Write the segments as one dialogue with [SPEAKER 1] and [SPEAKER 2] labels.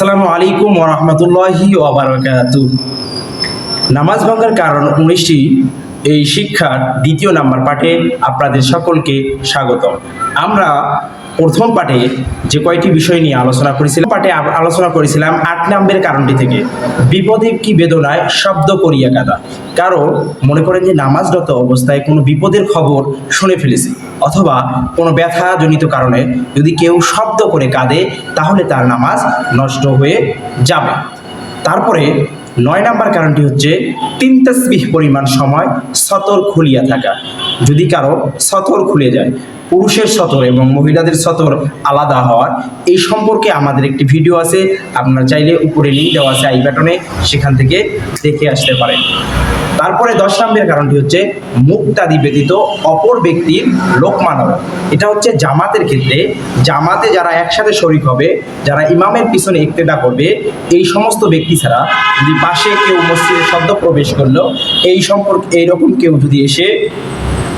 [SPEAKER 1] আসসালামু আলাইকুম ওরহমতুল্লাহি নামাজ ভাঙার কারণ উনিশটি, এই শিক্ষার দ্বিতীয় নাম্বার পাঠে আপনাদের সকলকে স্বাগত আমরা প্রথম পাঠে যে কয়টি বিষয় নিয়ে আলোচনা করেছিলাম, পাঠে আলোচনা করেছিলাম আট নাম্বের কারণটি থেকে। বিপদে কি বেদনায় শব্দ করিয়া কাদা। কারও মনে করেন যে নামাজরত অবস্থায় কোনো বিপদের খবর শুনে ফেলেছে, অথবা কোনো ব্যথাজনিত কারণে যদি কেউ শব্দ করে কাঁদে, তাহলে তার নামাজ নষ্ট হয়ে যাবে। তারপরে নয় নাম্বার কারণটি হচ্ছে তিন তসবিহ পরিমাণ সময় সতর খুলিয়া থাকা। যদি কারও সতর খুলে যায় পুরুষের সতর এবং মহিলাদের সতর আলাদা হওয়ার, এই সম্পর্কে আমাদের একটি ভিডিও আছে। আপনারা চাইলে উপরে লিঙ্ক দেওয়া আছে, আই বাটনে সেখান থেকে দেখে আসতে পারেন। তারপরে দশ নম্বরের কারণটি হচ্ছে, মুক্তাদি ব্যতীত অপর ব্যক্তির লোক মানানো এটা হচ্ছে জামাতের ক্ষেত্রে, জামাতে যারা একসাথে শরিক হবে, যারা ইমামের পিছনে ইক্তেদা করবে, এই সমস্ত ব্যক্তি ছাড়া যদি পাশে কেউ মসজিদে শব্দ প্রবেশ করল, এই সম্পর্কে এইরকম কেউ যদি এসে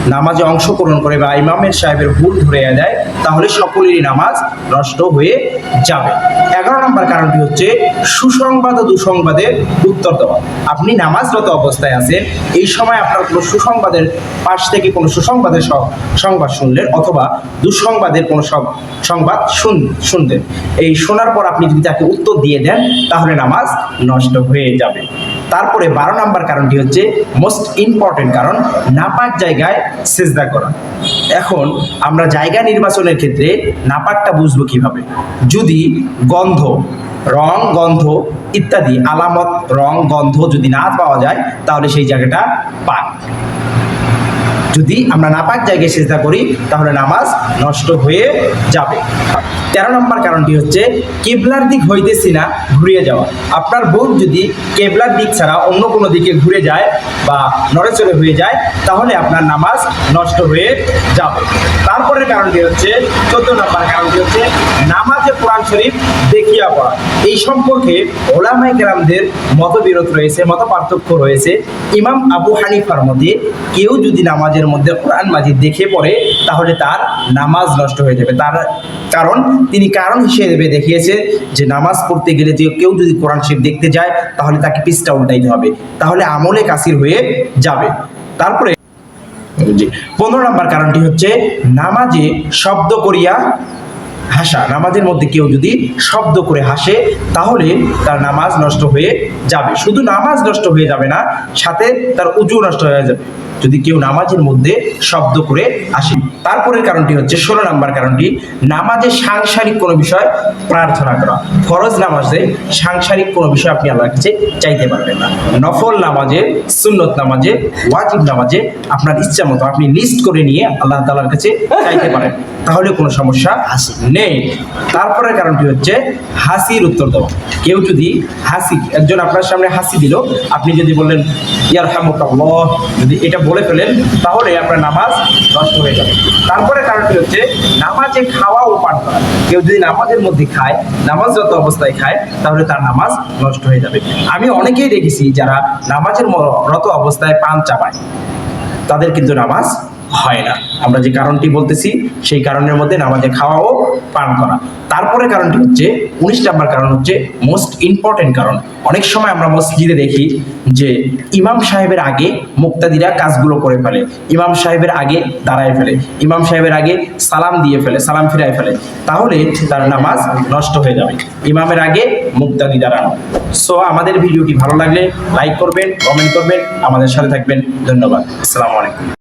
[SPEAKER 1] নামাজে অংশগ্রহণ করে বা ইমামের সাহেবের ভুল ধরে দেয়, তাহলে সকলেরই নামাজ নষ্ট হয়ে যাবে। এগারো নম্বর কারণটি হচ্ছে সুসংবাদ ও দুঃসংবাদের উত্তর দেওয়া। আপনি নামাজরত অবস্থায় আছেন, এই সময় আপনার কোনো সুসংবাদের পাশ থেকে কোনো সুসংবাদের সংবাদ শুনলেন অথবা দুঃসংবাদের কোনো সব সংবাদ শুন, শুনতেন। এই শোনার পর আপনি যদি তাকে উত্তর দিয়ে দেন, তাহলে নামাজ নষ্ট হয়ে যাবে। তারপরে বারো নাম্বার কারণটি হচ্ছে মোস্ট ইম্পর্টেন্ট কারণ, নাপাক জায়গায় সেজদা করা। এখন আমরা জায়গা নির্বাচনের ক্ষেত্রে নাপাকটা বুঝব কীভাবে? যদি গন্ধ, রং, গন্ধ ইত্যাদি, আলামত, রং, গন্ধ যদি না পাওয়া যায়, তাহলে সেই জায়গাটা পাক। যদি আমরা নাপাক জায়গায় চেষ্টা করি, তাহলে নামাজ নষ্ট হয়ে যাবে। তেরো নম্বর কারণটি হচ্ছে, কেবলার দিক হইতেছি না, ঘুরিয়ে যাওয়া। আপনার বোন যদি কেবলার দিক ছাড়া অন্য কোনো দিকে ঘুরে যায় বা নড়েচড়ে হয়ে যায়, তাহলে আপনার নামাজ নষ্ট হয়ে যাবে। তারপরের কারণটি হচ্ছে, চোদ্দ নম্বর কারণটি হচ্ছে নামাজে কোরআন শরীফ দেখিয়া পড়া। এই সম্পর্কে ওলামাই কেরামদের মতবিরোধ রয়েছে মত পার্থক্য রয়েছে। ইমাম আবু হানিফার মধ্যে কেউ যদি নামাজের মধ্যে কোরআন মাজিদ দেখে পড়ে, তাহলে তার নামাজ নষ্ট হয়ে যাবে। তার কারণ, তিনি কারণ হিসেবে দেখিয়েছে যে নামাজ পড়তে গেলে যে কেউ যদি কোরআন শরীফ দেখতে যায়, তাহলে তাকে পিসটা উল্টাইতে হবে। তাহলে আমলে কাসির হয়ে যাবে। তারপরে পনেরো নম্বর কারণটি হচ্ছে, নামাজে শব্দ করিয়া হাসা নামাজের মধ্যে কেউ যদি শব্দ করে হাসে, তাহলে তার নামাজ নষ্ট হয়ে যাবে। শুধু নামাজ নষ্ট হয়ে যাবে না, সাথে তার উজু নষ্ট হয়ে যাবে। যদি কেউ নামাজের মধ্যে শব্দ করে আসে। তারপরের কারণটি হচ্ছে, ষোলো নাম্বার কারণটি, নামাজে সাংসারিক কোনো বিষয় প্রার্থনা করা। ফরজ নামাজে সাংসারিক কোনো বিষয় আপনি আল্লাহর কাছে চাইতে পারবেন না। নফল নামাজে, সুন্নত নামাজে, ওয়াজিব নামাজে আপনার ইচ্ছা মতো আপনি লিস্ট করে নিয়ে আল্লাহ তালার কাছে চাইতে পারেন। তাহলে কোনো সমস্যা আসে নেই। তারপরের কারণটি হচ্ছে, হাসির উত্তর দেওয়া। কেউ যদি হাসি, একজন আপনার সামনে হাসি দিল, আপনি যদি বললেন ইয়ার হামুকাল্লাহ যদি এটা বলে ফেলেন, তাহলে আপনার নামাজ নষ্ট হয়ে যাবে। তারপরে কারণটি হচ্ছে, নামাজে খাওয়া ও পান করা কেউ যদি নামাজের মধ্যে খায়, নামাজরত অবস্থায় খায়, তাহলে তার নামাজ নষ্ট হয়ে যাবে। আমি অনেকেই দেখেছি যারা নামাজের রত অবস্থায় পান চাপায়। তাদের কিন্তু নামাজ হয় না। আমরা যে কারণটি বলতেছি, সেই কারণের মধ্যে নামাজে খাওয়া ও পান করা। তারপরে কারণটি হচ্ছে, উনিশ নাম্বার কারণ হচ্ছে মোস্ট ইম্পর্টেন্ট কারণ। অনেক সময় আমরা মসজিদে দেখি যে ইমাম সাহেবের আগে মুক্তাদিরা কাজগুলো করে ফেলে, ইমাম সাহেবের আগে দাঁড়ায় ফেলে, ইমাম সাহেবের আগে সালাম দিয়ে ফেলে, সালাম ফিরায় ফেলে, তাহলে তার নামাজ নষ্ট হয়ে যাবে। ইমামের আগে মুক্তাদি দাঁড়ানো। সো আমাদের ভিডিওটি ভালো লাগলে লাইক করবেন কমেন্ট করবেন, আমাদের সাথে থাকবেন। ধন্যবাদ। আসসালামু আলাইকুম।